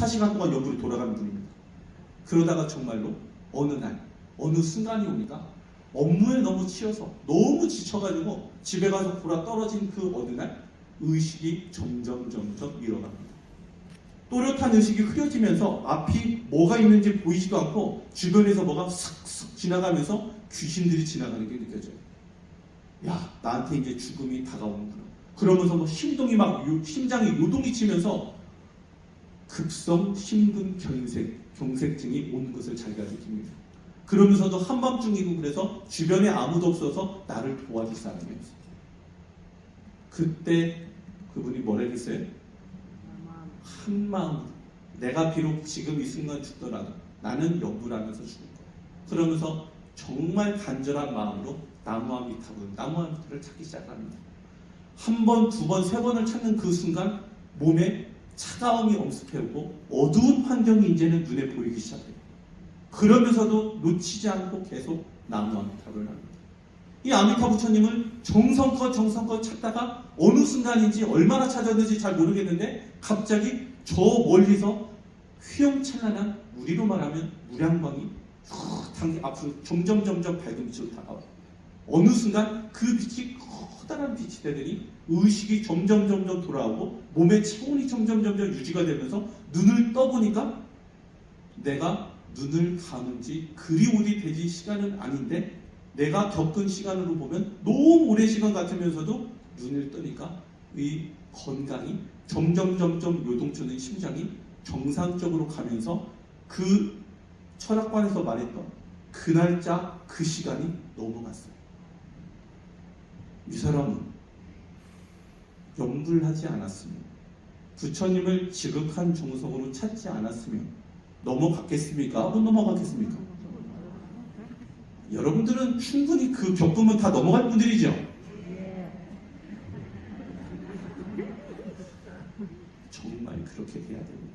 24시간 동안 옆으로 돌아가는 분입니다. 그러다가 정말로 어느 날, 어느 순간이 오니까 업무에 너무 치여서 너무 지쳐가지고 집에 가서 돌아 떨어진 그 어느 날 의식이 점점 점점 잃어갑니다. 또렷한 의식이 흐려지면서 앞이 뭐가 있는지 보이지도 않고 주변에서 뭐가 슥슥 지나가면서 귀신들이 지나가는 게 느껴져요. 야, 나한테 이제 죽음이 다가오는구나. 그러면서 뭐 심동이 막 요- 심장이 요동이 치면서 급성 심근 경색 경색증이 오는 것을 자기가 느낍니다. 그러면서도 한밤중이고 그래서 주변에 아무도 없어서 나를 도와줄 사람이 없어. 그때 그분이 뭐라 했어요? 한 마음 내가 비록 지금 이 순간 죽더라도 나는 영구라면서 죽을 거야. 그러면서 정말 간절한 마음으로 나무아미타분, 나무아미타를 찾기 시작합니다. 한 번, 두 번, 세 번을 찾는 그 순간 몸에 차가움이 엄습해오고 어두운 환경이 이제는 눈에 보이기 시작해요. 그러면서도 놓치지 않고 계속 나무 아미타불을 합니다. 이 아미타 부처님을 정성껏 정성껏 찾다가 어느 순간인지 얼마나 찾았는지 잘 모르겠는데 갑자기 저 멀리서 휘영찬란한 우리로 말하면 무량광이 후 앞으로 점점 점점 밝은 빛으로 다가와요. 어느 순간 그 빛이 커다란 빛이 되더니 의식이 점점 점점 돌아오고 몸의 체온이 점점 점점 유지가 되면서 눈을 떠보니까 내가 눈을 감은 지 그리 오래 되지 시간은 아닌데 내가 겪은 시간으로 보면 너무 오랜 시간 같으면서도 눈을 뜨니까 이 건강이 점점 점점 요동치는 심장이 정상적으로 가면서 그 철학관에서 말했던 그 날짜 그 시간이 넘어갔어요. 이 사람은 염불하지 않았으면 부처님을 지극한 정성으로 찾지 않았으면 넘어갔겠습니까? 못 넘어갔겠습니까? 여러분들은 충분히 그 겪으면 다 넘어갈 분들이죠. 정말 그렇게 돼야 됩니다.